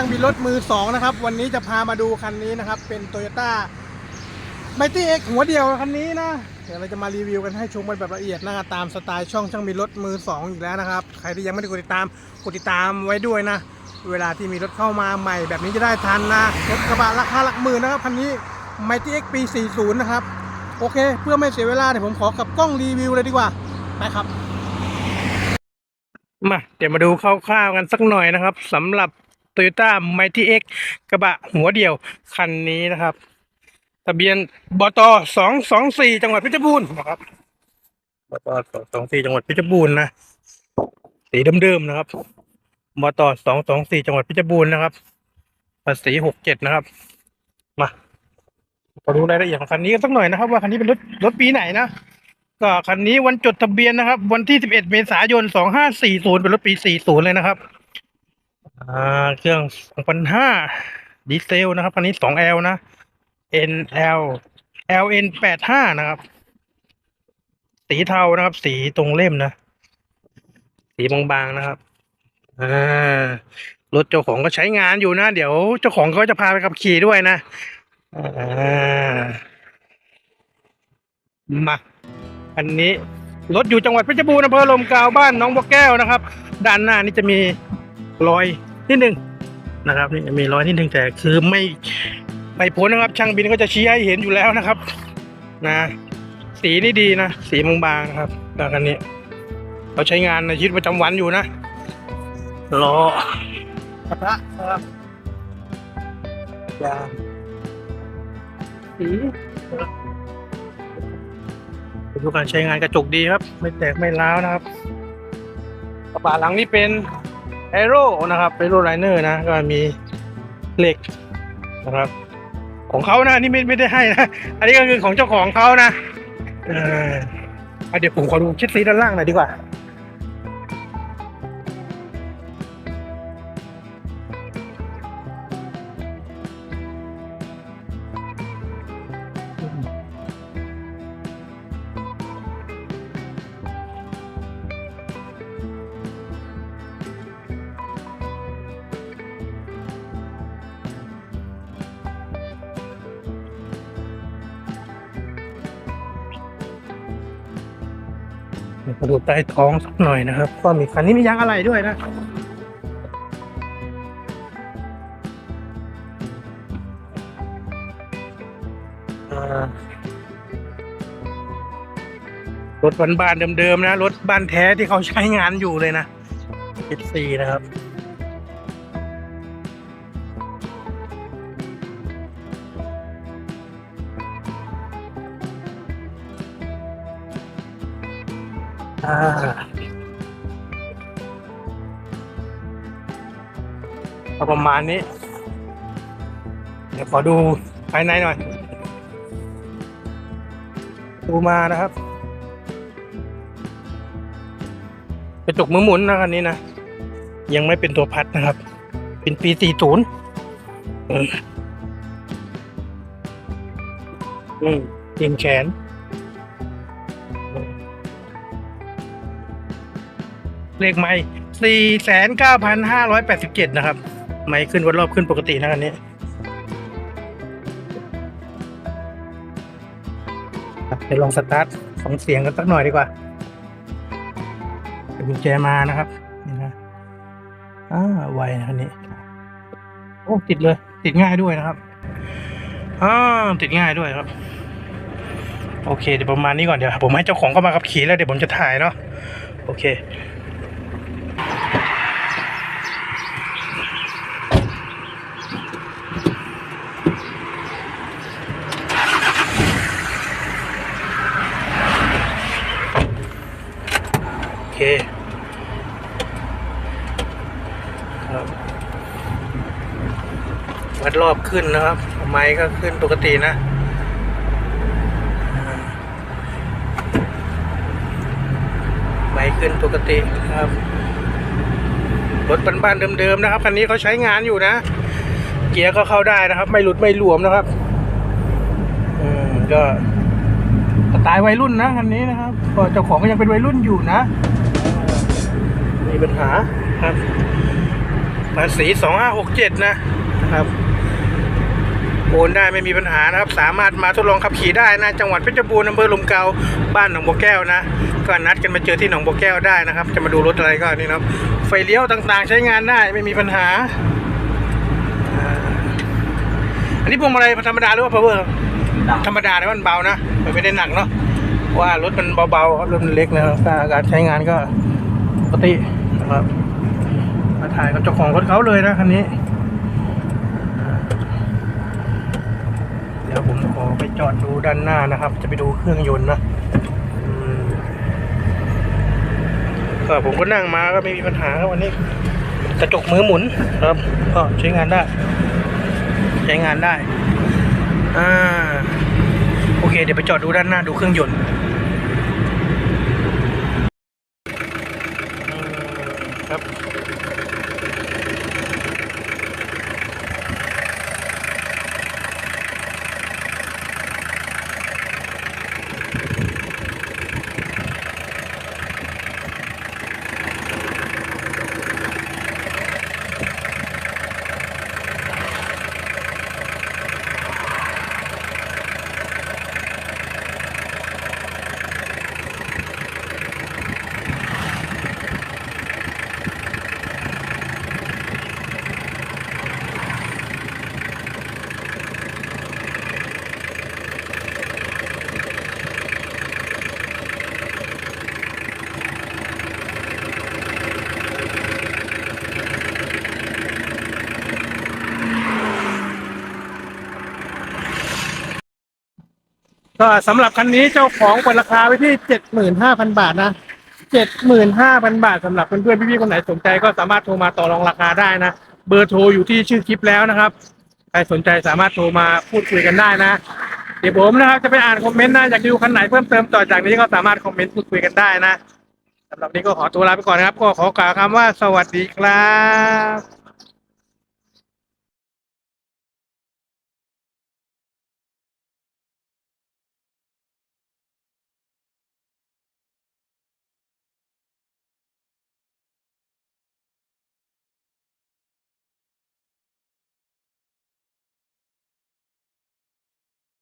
ช่างบินรถมือสองนะครับ วันนี้จะพามาดูคันนี้นะครับ เป็นโตโยต้าไมตี้เอ็กหัวเดียวคันนี้นะ เดี๋ยวเราจะมารีวิวกันให้ชมกันแบบละเอียดนะตามสไตล์ช่องช่างบินรถมือสองอีกแล้วนะครับ ใครที่ยังไม่ได้กดติดตามกดติดตามไว้ด้วยนะ เวลาที่มีรถเข้ามาใหม่แบบนี้จะได้ทันนะรถกระบะราคาหลักหมื่นนะครับคันนี้ไมตี้เอ็กปี 40 นะครับ โอเค เพื่อไม่เสียเวลาเดี๋ยวผมขอกับกล้องรีวิวเลยดีกว่าไปครับมาเดี๋ยวมาดูคร่าวๆกันสักหน่อยนะครับสำหรับ Toyota Mighty X กกระบะหัวเดียวคันนี้นะครับ ทะเบียนบตสองสองสี่จังหวัดเพชรบูรณ์นะครับบตสองสองสี่จังหวัดเพชรบูรณ์นะสีเดิมๆนะครับบตสองสองสี่จังหวัดเพชรบูรณ์นะครับภาษีหกเจ็ดนะครับ มามาดูรายละเอียดของคันนี้กันสักหน่อยนะครับ ว่าคันนี้เป็นรถรถปีไหนนะก็คันนี้วันจดทะเบียนนะครับ วันที่ 11 เมษายน 2540 เป็นรถปี 40 เลยนะครับ อ่าเครื่อง2,500ดีเซลนะครับคันนี้ 2L นะ NL LN 85นะครับ สีเทานะครับ สีตรงเล่มนะ สีบางๆนะครับอ่ารถเจ้าของก็ใช้งานอยู่นะ เดี๋ยวเจ้าของเขาจะพาไปขับขี่ด้วยนะมา อันนี้รถอยู่จังหวัดเพชรบูรณ์อำเภอลมกาวบ้านน้องบัวแก้วนะครับ ด้านหน้านี่จะมีรอย นิดหนึ่งนะครับนี่จะมีรอยนิดหนึ่งแต่คือไม่ไม่พ้นนะครับ ช่างบินก็จะชี้ให้เห็นอยู่แล้วนะครับ นะ สีนี่ดีนะ สีบางๆนะครับแล้วคันนี้ เราใช้งานในชีวิตประจำวันอยู่นะล้อกระทะนะครับยางสีดูการใช้งานกระจกดีครับ ไม่แตกไม่ร้าวนะครับกระบะหลังนี่เป็น แอโร่นะครับเป็นโรไลเนอร์นะ ก็มีเหล็กนะครับ ของเขานะนี่ไม่ไม่ได้ให้นะอันนี้ก็คือของเจ้าของเขานะเออเอาเดี๋ยวผมขอดูเช็ดสีด้านล่างหน่อยดีกว่า มาดูใต้ท้องสักหน่อยนะครับ ก็มีคันนี้มียางอะไรด้วยนะรถบ้านๆเดิมๆนะ รถบ้านแท้ที่เขาใช้งานอยู่เลยนะ X4 นะครับ ก็ประมาณนี้ เดี๋ยวขอดูภายในหน่อย ดูมานะครับ กระจกมือหมุนนะคันนี้นะ ยังไม่เป็นตัวพัดนะครับ เป็นปี 40อืมอืมเตียงแขน เลขไม่สี่แสนเก้าพันห้าร้อยแปดสิบเจ็ดนะครับ ไม่ขึ้นวันรอบขึ้นปกตินะอันนี้เดี๋ยวลองสตาร์ทของเสียงกันสักหน่อยดีกว่าเป็นกุญแจมานะครับนี่นะอ่าไวนะคันนี้โอ้ติดเลย ติดง่ายด้วยนะครับอ่าติดง่ายด้วยครับ โอเค เดี๋ยวประมาณนี้ก่อนเดี๋ยวผมให้เจ้าของเข้ามาขับขี่แล้วเดี๋ยวผมจะถ่ายเนาะโอเค เคครับวัดรอบขึ้นนะครับ ไม้ก็ขึ้นปกตินะไม้ขึ้นปกตินะครับรถบ้านๆเดิมๆนะครับคันนี้เขาใช้งานอยู่นะ เกียร์ก็เข้าได้นะครับ ไม่หลุดไม่หลวมนะครับอืมก็สไตล์วัยรุ่นนะคันนี้นะครับเจ้าของก็ยังเป็นวัยรุ่นอยู่นะ มีปัญหาครับภาษีสองห้าหกเจ็ดนะนะครับโอนได้ไม่มีปัญหานะครับ สามารถมาทดลองขับขี่ได้นะ จังหวัดเพชรบูรณ์อำเภอลมเกาบ้านหนองบัวแก้วนะ ก็นัดกันมาเจอที่หนองบัวแก้วได้นะครับ จะมาดูรถอะไรก็นี่นะครับไฟเลี้ยวต่างๆ ใช้งานได้ไม่มีปัญหาอ่าอันนี้พวงมาลัยธรรมดาหรือว่า power ครับธรรมดาแต่ว่ามันเบานะมันไม่ได้หนักเนาะว่ารถมันเบาๆครับรถมันเล็กนะครับการใช้งานก็ปกตินะ ครับ มาถ่ายกับเจ้าของรถเขาเลยนะคันนี้ เดี๋ยวผมขอไปจอดดูด้านหน้านะครับ จะไปดูเครื่องยนต์นะก็ผมก็นั่งมาก็ไม่มีปัญหาครับวันนี้ กระจกมือหมุนครับ ก็ใช้งานได้ ใช้งานได้ อ่า โอเค เดี๋ยวไปจอดดูด้านหน้าดูเครื่องยนต์ ก็สำหรับคันนี้เจ้าของเปิดราคาไว้ที่เจ็ดหมื่นห้าพันบาทนะเจ็ดหมื่นห้าพันบาทสำหรับเพื่อนๆพี่ๆคนไหนสนใจก็สามารถโทรมาต่อรองราคาได้นะ เบอร์โทรอยู่ที่ชื่อคลิปแล้วนะครับใครสนใจสามารถโทรมาพูดคุยกันได้นะ เดี๋ยวผมนะครับจะไปอ่านคอมเมนต์นะอยากดูคันไหนเพิ่มเติมต่อจากนี้ก็สามารถคอมเมนต์พูดคุยกันได้นะสำหรับนี้ก็ขอตัวลาไปก่อนนะครับ ก็ขอกล่าวคำว่าสวัสดีครับ